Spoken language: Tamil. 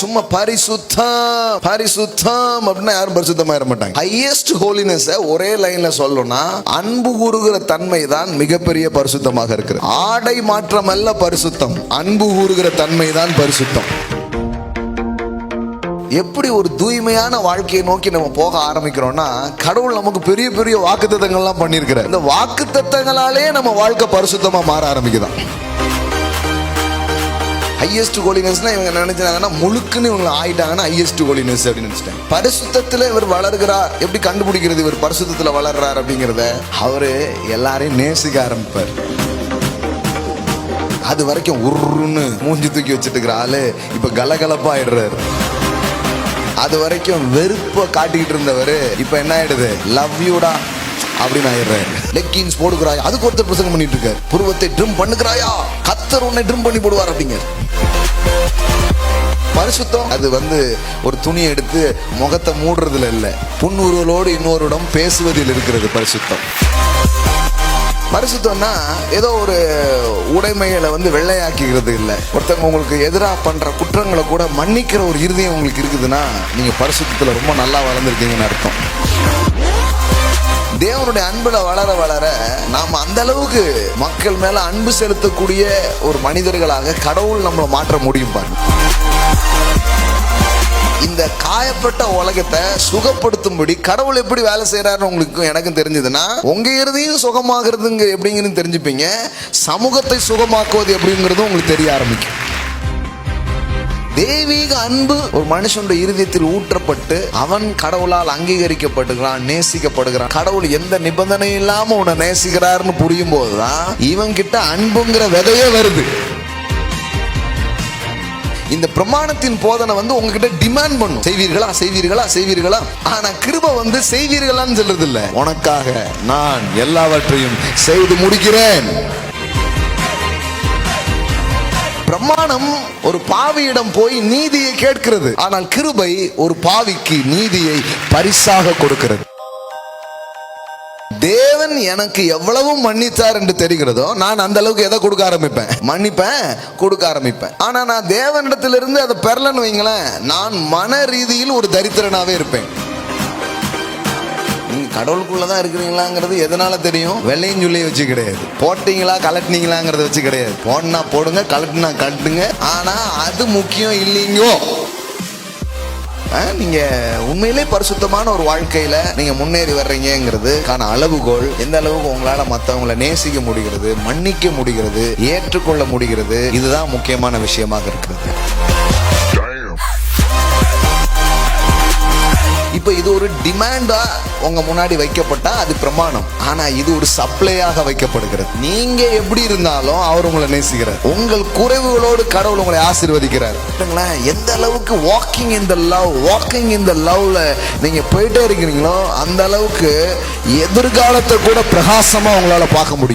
சும்மா பரிசுத்தம் பரிசுத்தம் அப்படின்னா யாரும் பரிசுத்தமா இருக்க மாட்டாங்க. ஹையஸ்ட் ஹோலினஸ் ஒரே லைன்ல சொல்லணும்னா அன்பு கூறுகிற தன்மை தான் மிகப்பெரிய பரிசுத்தமாக இருக்கிறது. ஆடை மாற்றம் அல்ல பரிசுத்தம் அன்பு கூறுகிற தன்மை தான் பரிசுத்தம். எப்படி ஒரு தூய்மையான வாழ்க்கையை நோக்கி நம்ம போக ஆரம்பிக்கிறோம்னா கடவுள் நமக்கு பெரிய பெரிய வாக்குத்தத்தங்கள்லாம் பண்ணியிருக்கிறார். இந்த வாக்குத்தத்தங்களாலே நம்ம வாழ்க்கை பரிசுத்தமா மாற ஆரம்பிக்குதான். ஹையஸ்ட் கோலினஸ்னா இவங்க நினைச்சாங்கன்னா முழுக்குன்னு இவங்க ஆயிட்டாங்கன்னா ஹையஸ்ட் கோலினஸ் அப்படின்னு நினைச்சிட்டேன் பரிசுத்தத்தில் இவர் வளர்கிறார். எப்படி கண்டுபிடிக்கிறது இவர் பரிசுத்தத்தில் வளர்றார் அப்படிங்கிறத அவர் எல்லாரையும் நேசிக்க ஆரம்பிப்பார். அது வரைக்கும் உருன்னு மூஞ்சி தூக்கி வச்சுட்டு இருக்கிற ஆளு இப்போ கலகலப்பாயிடுறாரு. அது வரைக்கும் வெறுப்பை காட்டிக்கிட்டு இருந்தவர் இப்போ என்ன ஆயிடுது? லவ் யூடா அப்படின்னு ஆயிடுறாரு. லெக்கின்ஸ் போடுகிறாயா அதுக்கு ஒருத்தர் பிரசங்கம் பண்ணிட்டு இருக்காரு புருவத்தை ட்ரிம் பண்ணுகிறாயா? கத்தர் உன்னை ட்ரிம் பண்ணி போடுவார் அப்படிங்க பரிசுத்தம் அது வந்து ஒரு துணி எடுத்து முகத்தை மூடுறதுல இல்லை. புன்னுருவலோடு இன்னொருடம் பேசுவதில் இருக்கிறது பரிசுத்தம். பரிசுத்தம்னா ஏதோ ஒரு உடைமைகளை வந்து வெள்ளையாக்கிக்கிறது இல்லை. ஒருத்தவங்க உங்களுக்கு எதிராக பண்ணுற குற்றங்களை கூட மன்னிக்கிற ஒரு இறுதியம் உங்களுக்கு இருக்குதுன்னா நீங்கள் பரிசுத்தத்தில் ரொம்ப நல்லா வளர்ந்துருக்கீங்கன்னு அர்த்தம். தேவனுடைய அன்புல வளர வளர நாம் அந்த அளவுக்கு மக்கள் மேல அன்பு செலுத்தக்கூடிய ஒரு மனிதர்களாக கடவுள் நம்மளை மாற்ற முடியும் பாருங்க. இந்த காயப்பட்ட உலகத்தை சுகப்படுத்தும்படி கடவுள் எப்படி வேலை செய்யறாரு உங்களுக்கு எனக்கும் தெரிஞ்சதுன்னா உங்க இறுதியும் சுகமாகிறதுங்க எப்படிங்கன்னு தெரிஞ்சுப்பீங்க. சமூகத்தை சுகமாக்குவது எப்படிங்கிறதும் உங்களுக்கு தெரிய ஆரம்பிக்கும். தெய்வீக அன்பு ஒரு மனுஷனுடைய இருதயத்தில் ஊற்றப்பட்டு அவன் கடவுளால் அங்கீகரிக்கப்படுகிறான் நேசிக்கப்படுகிறான். கடவுள் எந்த நிபந்தனையும் இல்லாம உன்னை நேசிக்கிறாருன்னு புரியும் போதுதான் இவன் கிட்ட அன்புங்கிற விதையே வருது. இந்த பிரமாணத்தின் போதனை வந்து உங்ககிட்ட டிமாண்ட் பண்ணும். செய்வீர்களா செய்வீர்களா செய்வீர்களா? ஆனா கிருப வந்து செய்வீர்களான்னு சொல்றது இல்ல உனக்காக நான் எல்லாவற்றையும் செய்து முடிக்கிறேன். பிரமாணம் ஒரு பாவியிடம் போய் நீதியை கேட்கிறது. ஆனால் கிருபை ஒரு பாவிக்கு நீதியை பரிசாக கொடுக்கிறது. தேவன் எனக்கு எவ்வளவு மன்னித்தார் என்று தெரிகிறதோ நான் அந்த அளவுக்கு எதை கொடுக்க ஆரம்பிப்பேன்? மன்னிப்பேன் கொடுக்க ஆரம்பிப்பேன். ஆனா நான் தேவனிடத்திலிருந்து அதை பெறலன்னு வைங்களேன் நான் மன ரீதியில் ஒரு தரித்திரனாவே இருப்பேன். நீங்க கடவுளுக்குள்ளதான் இருக்கிறீங்களாங்கிறது எதனால தெரியும்? வெள்ளையும் சொல்லி வச்சு கிடையாது. போட்டீங்களா கலட்டினீங்களாங்கிறத வச்சு கிடையாது. போடனா போடுங்க கலட்டினா கலட்டுங்க ஆனா அது முக்கியம் இல்லைங்கோ. ஆ, நீங்க உண்மையிலே பரிசுத்தமான ஒரு வாழ்க்கையில நீங்க முன்னேறி வர்றீங்கிறதுக்கான அளவுகோல் எந்த அளவுக்கு உங்களால மத்தவங்களை நேசிக்க முடிகிறது மன்னிக்க முடிகிறது ஏற்றுக்கொள்ள முடிகிறது இதுதான் முக்கியமான விஷயமாக இருக்கிறது. இப்போ இது ஒரு டிமாண்டா உங்க முன்னாடி வைக்கப்பட்டா அது பிரமாணம். ஆனா இது ஒரு சப்ளையாக வைக்கப்படுகிறது. நீங்க எப்படி இருந்தாலும் அவர் உங்களை நேசிக்கிறார். உங்கள் குறைவுகளோடு கடவுள் உங்களை ஆசீர்வதிக்கிறார். எந்த அளவுக்கு வாக்கிங் இந்த லவ் வாக்கிங் இந்த லவ்ல நீங்க போயிட்டே இருக்கிறீங்களோ அந்த அளவுக்கு எதிர்காலத்தை கூட பிரகாசமா உங்களால பார்க்க முடியும்.